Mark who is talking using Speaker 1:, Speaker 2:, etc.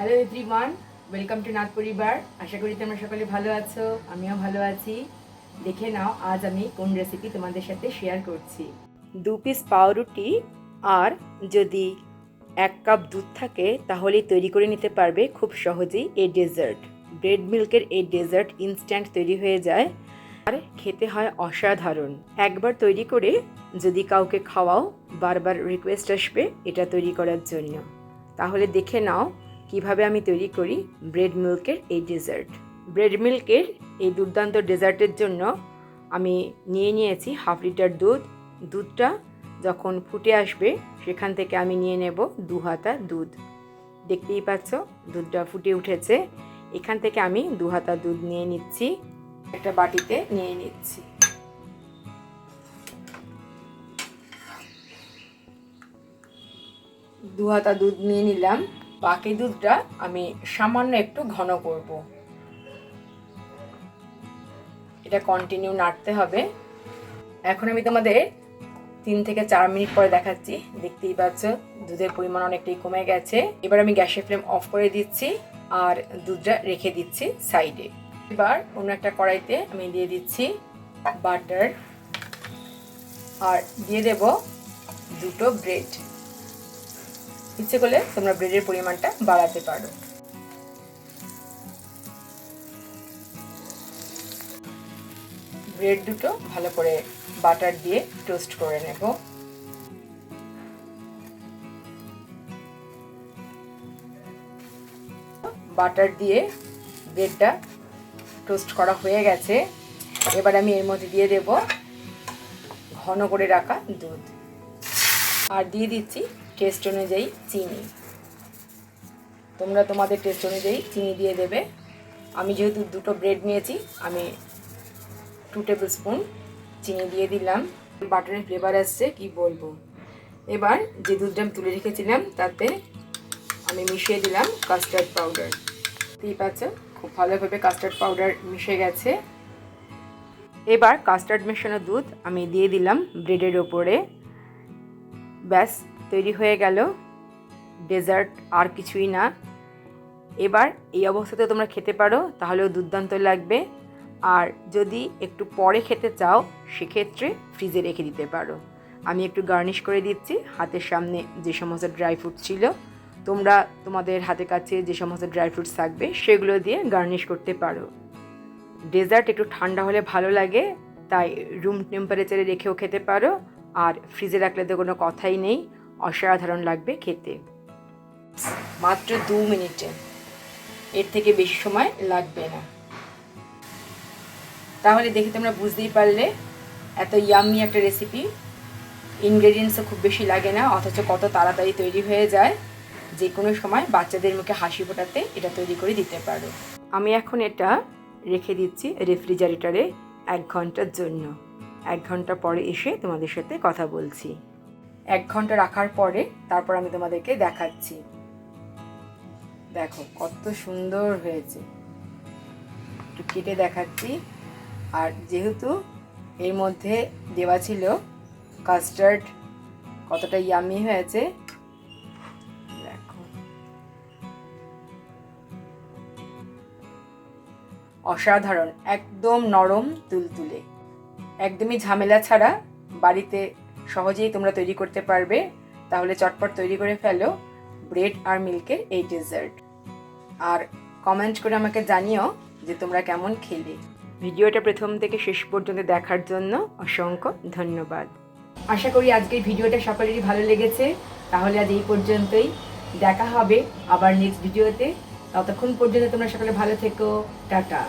Speaker 1: Hello everyone welcome to Nath পরিবার আশা করি তোমরা সকলে ভালো আছো, আমিও ভালো আছি। দেখে নাও, আজ আমি কোন রেসিপি তোমাদের সাথে শেয়ার করছি। দু পিস পাউরুটি, আর যদি এক কাপ দুধ থাকে, তাহলেই তৈরি করে নিতে পারবে খুব সহজেই এই ডেজার্ট ব্রেড মিল্কের এই ডেজার্ট ইনস্ট্যান্ট তৈরি হয়ে যায়, আর খেতে হয় অসাধারণ। একবার তৈরি করে যদি কাউকে খাওয়াও, বারবার রিকোয়েস্ট আসবে এটা তৈরি করার জন্য। তাহলে দেখে নাও কীভাবে আমি তৈরি করি ব্রেড মিল্কের এই ডেজার্ট? ব্রেড মিল্কের এই দুর্দান্ত ডেজার্টের জন্য আমি নিয়ে নিয়েছি হাফ লিটার দুধ। দুধটা যখন ফুটে আসবে, সেখান থেকে আমি নিয়ে নেব দু হাতা দুধ। দেখতেই পাচ্ছ, দুধটা ফুটে উঠেছে। এখান থেকে আমি দু হাতা দুধ নিয়ে নিচ্ছি। একটা বাটিতে নিয়ে নিচ্ছি। দু হাতা দুধ নিয়ে নিলাম। বাকি দুধটা আমি সামান্য একটু ঘন করব। এটা কন্টিনিউ নাড়তে হবে। এখন আমি তোমাদের তিন থেকে চার মিনিট পরে দেখাচ্ছি। দেখতেই পাচ্ছ, দুধের পরিমাণ অনেকটাই কমে গেছে। এবার আমি গ্যাসের ফ্লেম অফ করে দিচ্ছি আর দুধটা রেখে দিচ্ছি সাইডে। এবার অন্য একটা কড়াইতে আমি দিয়ে দিচ্ছি বাটার আর দিয়ে দেব দুটো ব্রেড ইচ্ছে করলে তোমরা ব্রেডের পরিমাণটা বাড়াতে পারো। ব্রেড দুটো ভালো করে বাটার দিয়ে টোস্ট করে নেব। বাটার দিয়ে ব্রেডটা টোস্ট করা হয়ে গেছে। এবার আমি এর মধ্যে দিয়ে দেব ঘন করে রাখা দুধ। আর দিয়ে দিচ্ছি টেস্ট অনুযায়ী চিনি। তোমরা তোমাদের টেস্ট অনুযায়ী চিনি দিয়ে দেবে। আমি যেহেতু দুটো ব্রেড নিয়েছি, আমি টু টেবিল স্পুন চিনি দিয়ে দিলাম। বাটারের ফ্লেভার আসছে, কি বলব? এবার যে দুধটা আমি তুলে রেখেছিলাম, তাতে আমি মিশিয়ে দিলাম কাস্টার্ড পাউডার দেখতেই পাচ্ছ, খুব ভালোভাবে কাস্টার্ড পাউডার মিশে গেছে। এবার কাস্টার্ড মেশানো দুধ আমি দিয়ে দিলাম ব্রেডের ওপরে। ব্যাস তৈরি হয়ে গেল। ডেজার্ট আর কিছুই না। এবার এই অবস্থাতে তোমরা খেতে পারো, তাহলেও দুর্দান্ত লাগবে। আর যদি একটু পরে খেতে চাও, সেক্ষেত্রে ফ্রিজে রেখে দিতে পারো। আমি একটু গার্নিশ করে দিচ্ছি। হাতের সামনে যে সমস্ত ড্রাই ফ্রুট ছিল, তোমরা তোমাদের হাতে কাছে যে সমস্ত ড্রাই ফ্রুটস থাকবে, সেগুলো দিয়ে গার্নিশ করতে পারো। ডেজার্ট একটু ঠান্ডা হলে ভালো লাগে, তাই রুম টেম্পারেচারে রেখেও খেতে পারো। আর ফ্রিজে রাখলে তো কোনো কথাই নেই। অসাধারণ লাগবে খেতে। মাত্র দু মিনিটে। এর থেকে বেশি সময় লাগবে না। তাহলে দেখে তোমরা বুঝতেই পারলে এত ইয়াম্মি একটা রেসিপি ইনগ্রেডিয়েন্টসও খুব বেশি লাগে না অথচ কত তাড়াতাড়ি তৈরি হয়ে যায়। যে কোনো সময় বাচ্চাদের মুখে হাসি ফোটাতে এটা তৈরি করে দিতে পারো। আমি এখন এটা রেখে দিচ্ছি রেফ্রিজারেটরে এক ঘণ্টার জন্য। এক ঘণ্টা পরে এসে তোমাদের সাথে কথা বলছি। এক ঘণ্টা রাখার পরে তারপর আমি তোমাদেরকে দেখাচ্ছি। দেখো, কত সুন্দর হয়েছে। একটু কেটে দেখাচ্ছি। আর যেহেতু এর মধ্যে দেওয়া ছিল কাস্টার্ড কতটা ইয়ামি হয়েছে। দেখো। অসাধারণ, একদম নরম, তুলতুলে। একদমই ঝামেলা ছাড়া বাড়িতে সহজেই তোমরা তৈরি করতে পারবে। তাহলে চটপট তৈরি করে ফেলো ব্রেড আর মিল্কের এই ডেজার্ট। আর কমেন্ট করে আমাকে জানিও যে তোমরা কেমন খেলে। ভিডিওটা প্রথম থেকে শেষ পর্যন্ত দেখার জন্য অসংখ্য ধন্যবাদ। আশা করি আজকের ভিডিওটা সকলেরই ভালো লেগেছে। তাহলে আজ এই পর্যন্তই। দেখা হবে আবার নেক্সট ভিডিওতে ততক্ষণ পর্যন্ত তোমরা সকলে ভালো থেকো। টাটা।